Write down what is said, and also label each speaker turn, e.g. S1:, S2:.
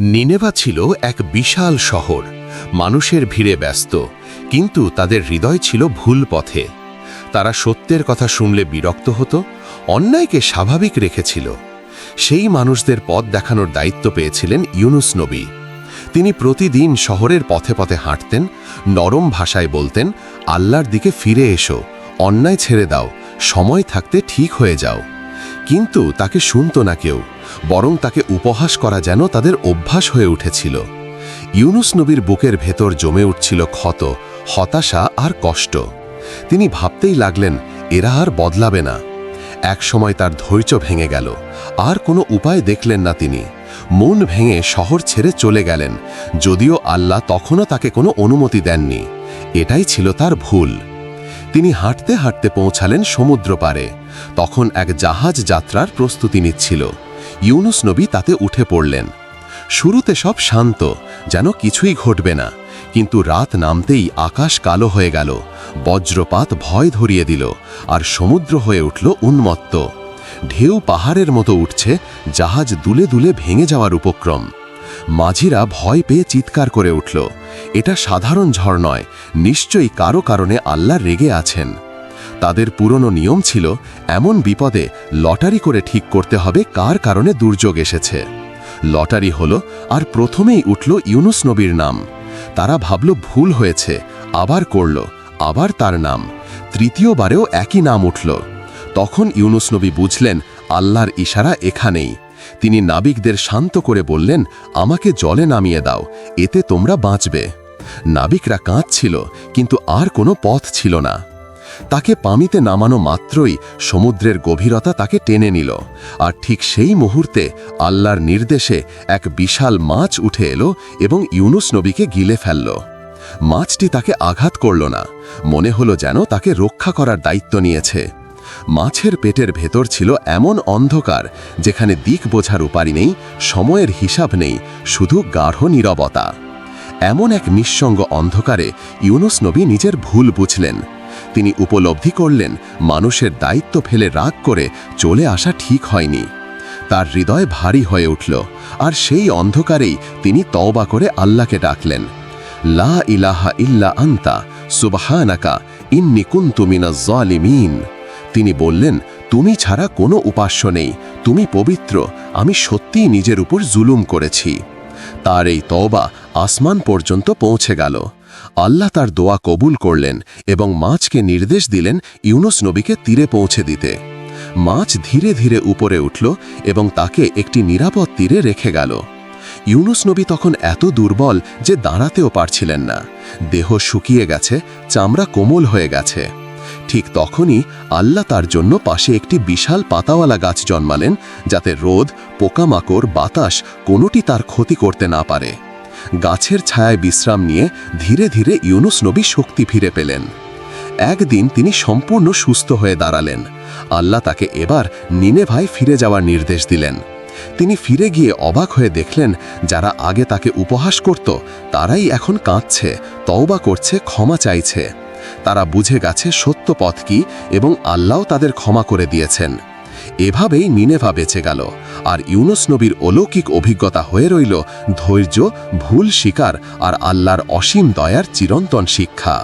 S1: Nineveh ছিল এক বিশাল শহর। মানুষের ভিড়ে ব্যস্ত, কিন্তু তাদের হৃদয় ছিল ভুল পথে। তারা সত্যের কথা শুনলে বিরক্ত হতো, অন্যায়কে স্বাভাবিক রেখেছিল। সেই মানুষদের পথ দেখানোর দায়িত্ব পেয়েছিলেন ইউনুস নবী। তিনি প্রতিদিন শহরের পথে পথে হাঁটতেন, নরম ভাষায় বলতেন, আল্লাহর দিকে ফিরে এসো, অন্যায় ছেড়ে দাও, সময় থাকতে ঠিক হয়ে যাও। কিন্তু তাকে শুনত না কেউ, বরং তাকে উপহাস করা যেন তাদের অভ্যাস হয়ে উঠেছিল। ইউনুস নবীর বুকের ভেতর জমে উঠছিল ক্ষত, হতাশা আর কষ্ট। তিনি ভাবতেই লাগলেন, এরা আর বদলাবে না। একসময় তার ধৈর্য ভেঙে গেল, আর কোনো উপায় দেখলেন না তিনি। মন ভেঙে শহর ছেড়ে চলে গেলেন, যদিও আল্লাহ তখনও তাকে কোনো অনুমতি দেননি। এটাই ছিল তার ভুল। তিনি হাঁটতে হাঁটতে পৌঁছালেন সমুদ্র পারে তখন এক জাহাজ যাত্রার প্রস্তুতি নিচ্ছিল। ইউনুস নবী তাতে উঠে পড়লেন। শুরুতে সব শান্ত, যেন কিছুই ঘটবে না, কিন্তু রাত নামতেই আকাশ কালো হয়ে গেল, বজ্রপাত ভয় ধরিয়ে দিল, আর সমুদ্র হয়ে উঠল উন্মত্ত। ঢেউ পাহাড়ের মতো উঠছে, জাহাজ দুলে দুলে ভেঙে যাওয়ার উপক্রম। মাঝিরা ভয় পেয়ে চিৎকার করে উঠল। এটা সাধারণ ঝড় নয়, নিশ্চয়ই কারও কারণে আল্লাহ রেগে আছেন। তাদের পুরনো নিয়ম ছিল, এমন বিপদে লটারি করে ঠিক করতে হবে কার কারণে দুর্যোগ এসেছে। লটারি হলো, আর প্রথমেই উঠল ইউনুস নবীর নাম। তারা ভাবল ভুল হয়েছে, আবার করল, আবার তার নাম। তৃতীয়বারেও একই নাম উঠল। তখন ইউনুস নবী বুঝলেন, আল্লাহর ইশারা এখানেই। তিনি নাবিকদের শান্ত করে বললেন, আমাকে জলে নামিয়ে দাও, এতে তোমরা বাঁচবে। নাবিকরা কাঁদছিল, কিন্তু আর কোনো পথ ছিল না। তাকে পামিতে নামানো মাত্রই সমুদ্রের গভীরতা তাকে টেনে নিল, আর ঠিক সেই মুহূর্তে আল্লাহর নির্দেশে এক বিশাল মাছ উঠে এলো এবং ইউনুস নবীকে গিলে ফেলল। মাছটি তাকে আঘাত করল না, মনে হলো যেন তাকে রক্ষা করার দায়িত্ব নিয়েছে। মাছের পেটের ভেতর ছিল এমন অন্ধকার যেখানে দিক বোঝার উপারি নেই, সময়ের হিসাব নেই, শুধু গাঢ় নীরবতা। এমন এক নিঃসঙ্গ অন্ধকারে ইউনুস নবী নিজের ভুল বুঝলেন। তিনি উপলব্ধি করলেন, মানুষের দায়িত্ব ফেলে রাগ করে চলে আসা ঠিক হয়নি। তার হৃদয় ভারী হয়ে উঠল, আর সেই অন্ধকারেই তিনি তওবা করে আল্লাহকে ডাকলেন। লা ইলাহা ইল্লা আন্তা, সুবহানাকা, ইন্নি কুনতু মিনাজ তিনি বললেন, তুমি ছাড়া কোনো উপাস্য নেই। তুমি পবিত্র। আমি সত্যিই নিজের উপর জুলুম করেছি। তার এই তওবা আসমান পর্যন্ত পৌঁছে গেল। আল্লাহ তার দোয়া কবুল করলেন এবং মাছকে নির্দেশ দিলেন ইউনুস নবীকে তীরে পৌঁছে দিতে। মাছ ধীরে ধীরে উপরে উঠল এবং তাকে একটি নিরাপদ তীরে রেখে গেল। ইউনুস নবী তখন এত দুর্বল যে দাঁড়াতেও পারছিলেন না। দেহ শুকিয়ে গেছে, চামড়া কোমল হয়ে গেছে। ঠিক তখনই আল্লাহ তার জন্য পাশে একটি বিশাল পাতাওয়ালা গাছ জন্মালেন, যাতে রোদ, পোকামাকড়, বাতাস কোনোটি তার ক্ষতি করতে না পারে। গাছের ছায়ায় বিশ্রাম নিয়ে ধীরে ধীরে ইউনুস নবী শক্তি ফিরে পেলেন। একদিন তিনি সম্পূর্ণ সুস্থ হয়ে দাঁড়ালেন। আল্লাহ তাকে এবার নিনেভায় ফিরে যাওয়ার নির্দেশ দিলেন। তিনি ফিরে গিয়ে অবাক হয়ে দেখলেন, যারা আগে তাকে উপহাস করত, তারাই এখন কাঁদছে, তওবা করছে, ক্ষমা চাইছে। তারা বুঝে গেছে সত্য পথ কি এবং আল্লাহ তাদের ক্ষমা করে দিয়েছেন। এভাবেই নিনেভা বেঁচে গেল, আর ইউনুস নবীর অলৌকিক অভিজ্ঞতা হয়ে রইল ধৈর্য, ভুল শিকার আর আল্লাহর অসীম দয়ার চিরন্তন শিক্ষা।